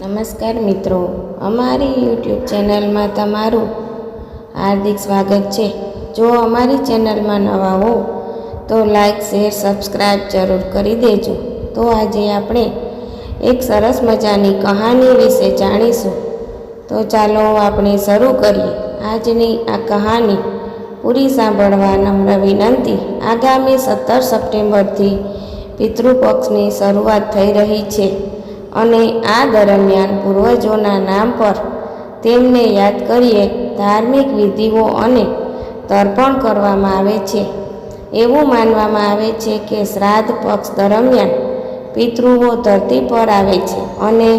નમસ્કાર મિત્રો, અમારી યુટ્યુબ ચેનલમાં તમારું હાર્દિક સ્વાગત છે. જો અમારી ચેનલમાં નવા હો, તો લાઈક, શેર સબસ્ક્રાઈબ જરૂર કરી દેજો. તો આજે આપણે એક સરસ મજાની કહાની વિશે જાણીશું. તો ચાલો આપણે શરૂ કરીએ. આજની આ કહાની પૂરી સાંભળવા નમ્ર વિનંતી. આગામી સત્તર સપ્ટેમ્બરથી પિતૃપક્ષની શરૂઆત થઈ રહી છે. અને આ દરમિયાન પૂર્વજોના નામ પર તેમને યાદ કરીએ ધાર્મિક વિધિઓ અને તર્પણ કરવામાં આવે છે. એવું માનવામાં આવે છે કે શ્રાદ્ધ પક્ષ દરમિયાન પિતૃઓ ધરતી પર આવે છે અને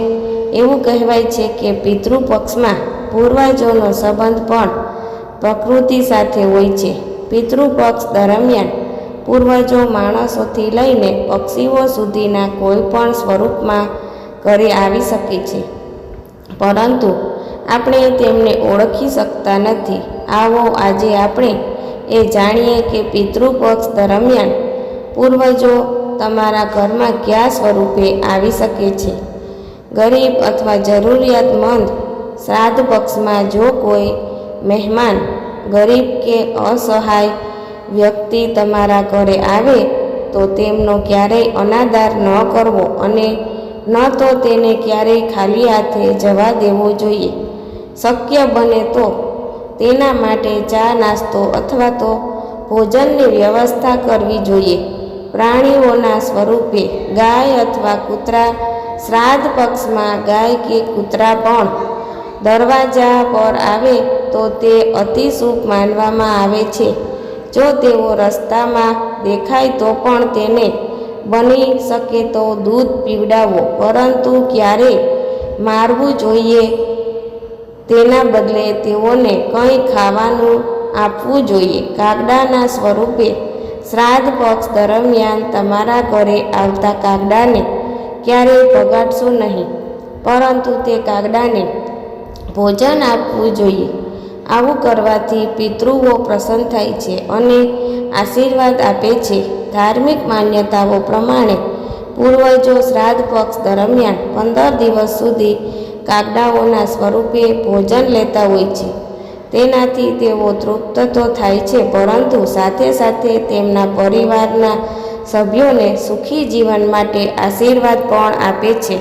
એવું કહેવાય છે કે પિતૃપક્ષમાં પૂર્વજોનો સંબંધ પણ પ્રકૃતિ સાથે હોય છે. પિતૃપક્ષ દરમિયાન પૂર્વજો માણસોથી લઈને પક્ષીઓ સુધીના કોઈ પણ સ્વરૂપમાં ઘરે આવી શકે છે. પરંતુ આપણે તેમને ઓળખી શકતા નથી. આવો આજે આપણે એ જાણીએ કે પિતૃપક્ષ દરમિયાન પૂર્વજો તમારા ઘરમાં કયા સ્વરૂપે આવી શકે છે. ગરીબ અથવા જરૂરિયાતમંદ શ્રાદ્ધ પક્ષમાં જો કોઈ મહેમાન ગરીબ કે અસહાય વ્યક્તિ તમારા ઘરે આવે તો તેમનો ક્યારેય અનાદાર ન કરવો અને ન તો તેને ક્યારેય ખાલી હાથે જવા દેવો જોઈએ. શક્ય બને તો તેના માટે ચા, નાસ્તો અથવા તો ભોજનની વ્યવસ્થા કરવી જોઈએ. પ્રાણીઓના સ્વરૂપે ગાય અથવા કૂતરા, શ્રાદ્ધ પક્ષમાં ગાય કે કૂતરા પણ દરવાજા પર આવે તો તે અતિ શુભ માનવામાં આવે છે. જો તેઓ રસ્તામાં દેખાય તો પણ તેને બની શકે તો દૂધ પીવડાવો. પરંતુ ક્યારે મારવું જોઈએ તેના બદલે તેઓને કંઈ ખાવાનું આપવું જોઈએ. કાગડાના સ્વરૂપે શ્રાદ્ધ પક્ષ દરમિયાન તમારા ઘરે આવતા કાગડાને ક્યારેય પગાડશો નહીં, પરંતુ તે કાગડાને ભોજન આપવું જોઈએ. આવું કરવાથી પિતૃઓ પ્રસન્ન થાય છે અને આશીર્વાદ આપે છે. ધાર્મિક માન્યતાઓ પ્રમાણે પૂર્વજો શ્રાદ્ધ પક્ષ દરમિયાન પંદર દિવસ સુધી કાગડાઓના સ્વરૂપે ભોજન લેતા હોય છે. તેનાથી તેઓ તૃપ્ત તો થાય છે, પરંતુ સાથે સાથે તેમના પરિવારના સભ્યોને સુખી જીવન માટે આશીર્વાદ પણ આપે છે.